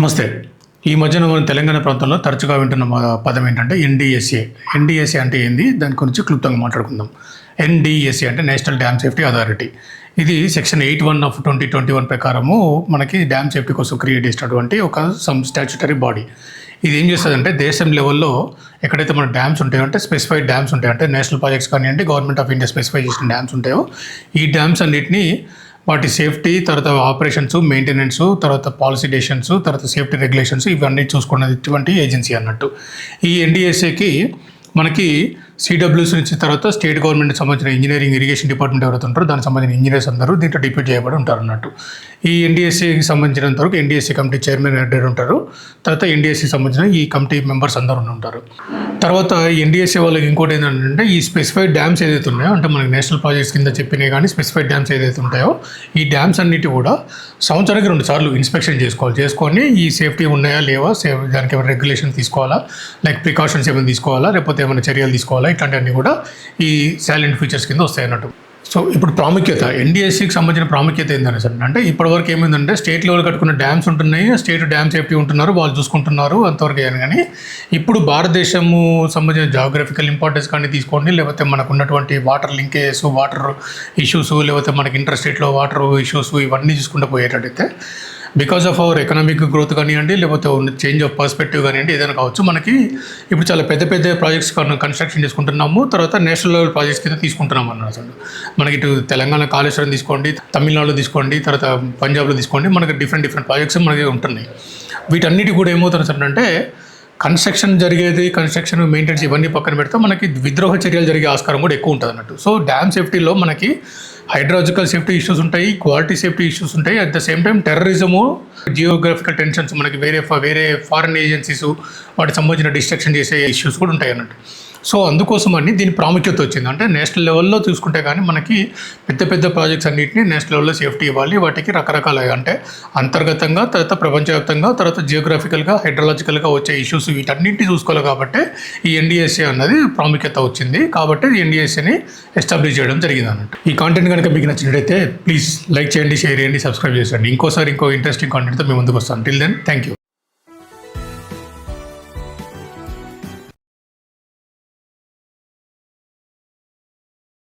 నమస్తే. ఈ మధ్యన మనం తెలంగాణ ప్రాంతంలో తరచుగా వింటున్న పదం ఏంటంటే ఎన్డీఎస్ఏ ఎన్డీఎస్ఏ అంటే ఏంది? దాని గురించి క్లుప్తంగా మాట్లాడుకుందాం. ఎన్డీఎస్ఏ అంటే నేషనల్ డ్యామ్ సేఫ్టీ అథారిటీ. ఇది section eight one of twenty twenty one ప్రకారము మనకి డ్యామ్ సేఫ్టీ కోసం క్రియేట్ చేసినటువంటి ఒక సమ్ స్టాచ్యుటరీ బాడీ. ఇది ఏం చేస్తుందంటే దేశం లెవెల్లో ఎక్కడైతే మన డ్యామ్స్ ఉంటాయో అంటే స్పెసిఫైడ్ డ్యామ్స్ ఉంటాయి. అంటే నేషనల్ ప్రాజెక్ట్స్ కానివ్వండి గవర్నమెంట్ ఆఫ్ ఇండియా స్పెసిఫై చేసిన డ్యామ్స్ ఉంటాయో ఈ డ్యామ్స్ అన్నిటిని వాటి సేఫ్టీ తర్వాత ఆపరేషన్స్ మెయింటెనెన్స్ తర్వాత పాలసీ డెసిషన్స్ తర్వాత సేఫ్టీ రెగ్యులేషన్స్ ఇవన్నీ చూసుకున్నటువంటి ఏజెన్సీ అన్నట్టు. ఈ ఎన్డీఎస్ఏకి మనకి సిడబ్ల్యూస్ నుంచి తర్వాత స్టేట్ గవర్నమెంట్ సంబంధించిన ఇంజనీరింగ్ ఇరిగేషన్ డిపార్ట్మెంట్ ఎవరైతే ఉంటారో దానికి సంబంధించిన ఇంజనీర్స్ అందరూ దీంట్లో డిప్యూట్ చేయబడి ఉంటారు అన్నట్టు. ఈ ఎన్డీఎస్ఏకి సంబంధించినంత వరకు ఎన్డీఎస్సీ కమిటీ చైర్మన్ హెడ్ ఉంటారు తర్వాత ఎన్డీఎస్సీకి సంబంధించిన ఈ కమిటీ మెంబర్స్ అందరూ ఉంటారు. తర్వాత ఎన్డీఎస్సీ వాళ్ళకి ఇంకోటి ఏంటంటే ఈ స్పెసిఫైడ్ డ్యామ్స్ ఏదైతే ఉన్నాయో అంటే మనకి నేషనల్ ప్రాజెక్ట్స్ కింద చెప్పినాయి కానీ స్పెసిఫైడ్ డ్యామ్స్ ఏదైతే ఉంటాయో ఈ డ్యామ్స్ అన్నిటి కూడా సంవత్సరానికి రెండు సార్లు ఇన్స్పెక్షన్ చేసుకోవాలి. చేసుకొని ఈ సేఫ్టీ ఉన్నాయా లేవా సేఫ్ దానికి ఏమైనా రెగ్యులేషన్ తీసుకోవాలా? లైక్ ప్రికాషన్స్ ఏమైనా తీసుకోవాలా? లేకపోతే ఏమైనా చర్యలు తీసుకోవాలా? ఇట్లాంటివన్నీ కూడా ఈ సైలెంట్ ఫీచర్స్ కింద వస్తాయి అన్నట్టు. సో ఇప్పుడు ప్రాముఖ్యత ఎన్డీఎస్సీకి సంబంధించిన ప్రాముఖ్యత ఏంటంటే సార్ అంటే ఇప్పటివరకు ఏమైందంటే స్టేట్ లెవెల్ కట్టుకున్న డ్యామ్స్ ఉంటున్నాయి స్టేట్ డ్యామ్ సేఫ్టీ ఉంటున్నారు వాళ్ళు చూసుకుంటున్నారు అంతవరకు అయ్యాను కానీ. ఇప్పుడు భారతదేశము సంబంధించిన జాగ్రఫికల్ ఇంపార్టెన్స్ కానీ తీసుకోండి లేకపోతే మనకు ఉన్నటువంటి వాటర్ లింకేజెస్ వాటర్ ఇష్యూస్ లేకపోతే మనకి ఇంటర్ స్టేట్లో వాటర్ ఇష్యూస్ ఇవన్నీ చూసుకుంటూ పోయేటట్టయితే because of our economic growth కానివ్వండి లేకపోతే చేంజ్ ఆఫ్ పర్స్పెక్టివ్ కానివ్వండి ఏదైనా కావచ్చు మనకి ఇప్పుడు చాలా పెద్ద పెద్ద ప్రాజెక్ట్స్ కన్స్ట్రక్షన్ చేసుకుంటున్నాము. తర్వాత నేషనల్ లెవెల్ ప్రాజెక్ట్స్ కింద తీసుకుంటున్నాం అన్నమాట మనకి ఇటు తెలంగాణ కాళేశ్వరం తీసుకోండి తమిళనాడులో తీసుకోండి తర్వాత పంజాబ్లో తీసుకోండి మనకి డిఫరెంట్ డిఫరెంట్ ప్రాజెక్ట్స్ మనకి ఉంటున్నాయి. వీటన్నిటి కూడా ఏమవుతుంది అంటే కన్స్ట్రక్షన్ జరిగేది కన్స్ట్రక్షన్ మెయింటెనెన్స్ ఇవన్నీ పక్కన పెడితే మనకి విద్రోహ చర్యలు జరిగే ఆస్కారం కూడా ఎక్కువ ఉంటుంది అన్నట్టు సో డ్యామ్ సేఫ్టీలో మనకి హైడ్రాలజికల్ సేఫ్టీ ఇష్యూస్ ఉంటాయి క్వాలిటీ సేఫ్టీ ఇష్యూస్ ఉంటాయి. At the same time terrorism geographical tensions మనకి వేరే ఫ- వేరే ఫారిన్ ఏజెన్సీస్ వాటికి సంబంధించిన డిస్ట్రక్షన్ చేసే ఇష్యూస్ కూడా ఉంటాయి అన్నట్టు. సో అందుకోసం అని దీని ప్రాముఖ్యత వచ్చింది. అంటే నేషనల్ లెవెల్లో చూసుకుంటే కానీ మనకి పెద్ద పెద్ద ప్రాజెక్ట్స్ అన్నింటినీ నేషనల్ లెవెల్లో సేఫ్టీ ఇవ్వాలి. వాటికి రకరకాల అంటే అంతర్గతంగా తర్వాత ప్రపంచవ్యాప్తంగా తర్వాత జియోగ్రఫికల్గా హైడ్రాలజికల్గా వచ్చే ఇష్యూస్ వీటన్నింటినీ చూసుకోవాలి కాబట్టి ఈ ఎన్డీఎస్ఏ అన్నది ప్రాముఖ్యత వచ్చింది. కాబట్టి ఎన్డీఎస్ఏని ఎస్టాబ్లిష్ చేయడం జరిగింది అన్నట్టు ఈ కాంటెంట్ కనుక మీకు నచ్చినట్టయితే ప్లీజ్ లైక్ చేయండి షేర్ చేయండి సబ్స్క్రైబ్ చేయండి ఇంకోసారి ఇంకో ఇంట్రెస్టింగ్ కాంటెంట్తో మేము ముందుకు వస్తాం. Till then thank you